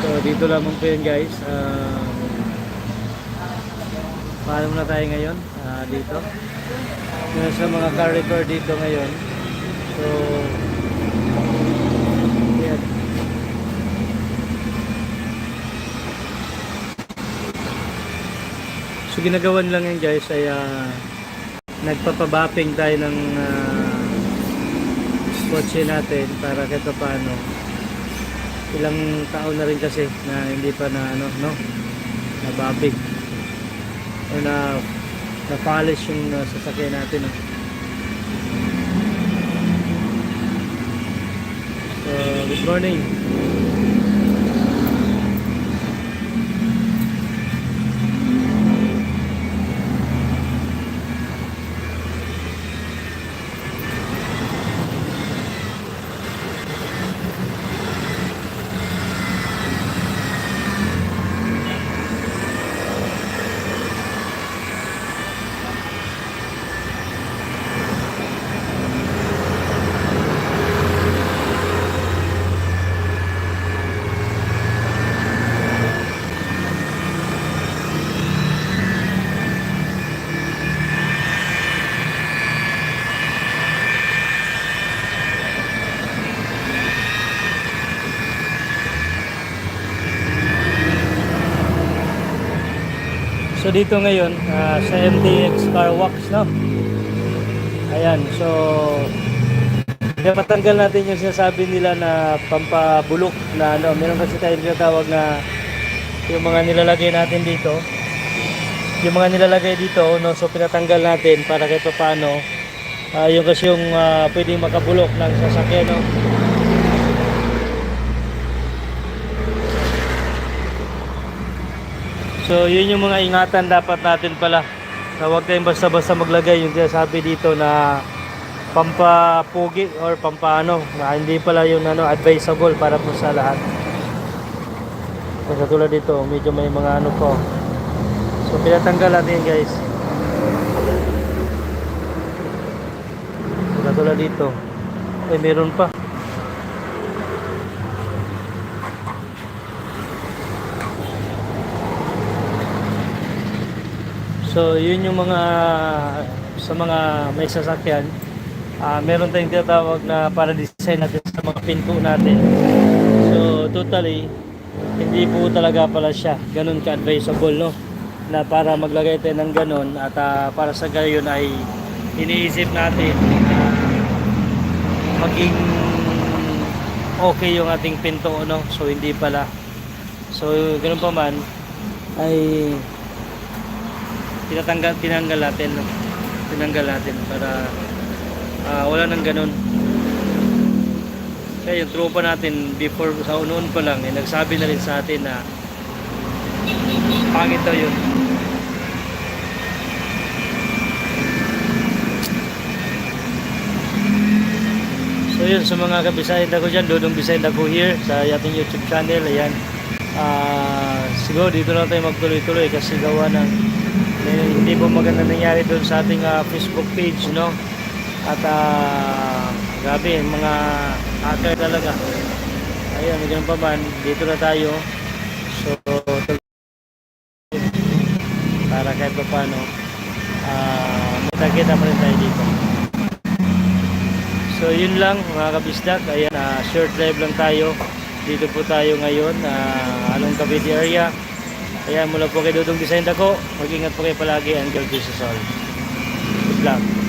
So dito lamang po yun guys. Um, paano na tayo ngayon? Ah, dito. Yun sa mga car repair dito ngayon. So yan. So ginagawan lang yan guys ay ah, nagpapabapping tayo ng ah, kotse natin para kahit pa paano ilang taon na rin kasi na hindi pa na ano no? Nababig o na na polish yung uh, sasakyan natin no? so good morning So dito ngayon ah, sa MTX Car Works no. Ayan, so kaya matanggal natin yung sinasabi nila na pampabulok na ano, meron kasi tayo tinatawag na yung mga nilalagay natin dito. Yung mga nilalagay dito, no, so pinatanggal natin para kahit pa paano ah, yung kasi yung ah, pwedeng makabulok ng sasakyan no. So yun yung mga ingatan dapat natin pala. Na huwag tayong basta-basta maglagay yung sinasabi dito na pampapugi or pampaano na hindi pala yun ano, advisable para po sa lahat. So, katulad dito, medyo may mga ano po. So pinatanggal natin guys. So, katulad dito. Ay, meron pa. So, yun yung mga sa mga may sasakyan. ah meron tayong tinatawag na para design natin sa mga pinto natin. So, totally hindi po talaga pala siya ganun ka-advisable, no? Na para maglagay tayo ng ganun at ah, para sa gayon ay iniisip natin na maging okay yung ating pinto, no? So, hindi pala. So, ganun pa man ay tinatanggal tinanggal natin no? tinanggal natin para ah, wala nang ganun. Kaya yung tropa natin before sa unoon pa lang eh, nagsabi na rin sa atin na pangit daw yun. So yun sa mga kabisahin ako dyan Dudong Bisahin ako here sa ating youtube channel ayan. Ah, siguro dito na tayo magtuloy-tuloy kasi gawa ng hindi po maganda nangyari doon sa ating ah, Facebook page no? At ah, grabe mga hacker talaga. Ayun ganun pa man dito na tayo. So para kahit pa paano ah, magkakita pa rin tayo dito. So yun lang mga kabisdak. Ayan ah, short drive lang tayo. Dito po tayo ngayon uh, Along Cavite area Ayan, mula po kay Dudong Design Dako. Mag-ingat po kayo palagi and God bless us all. Good luck.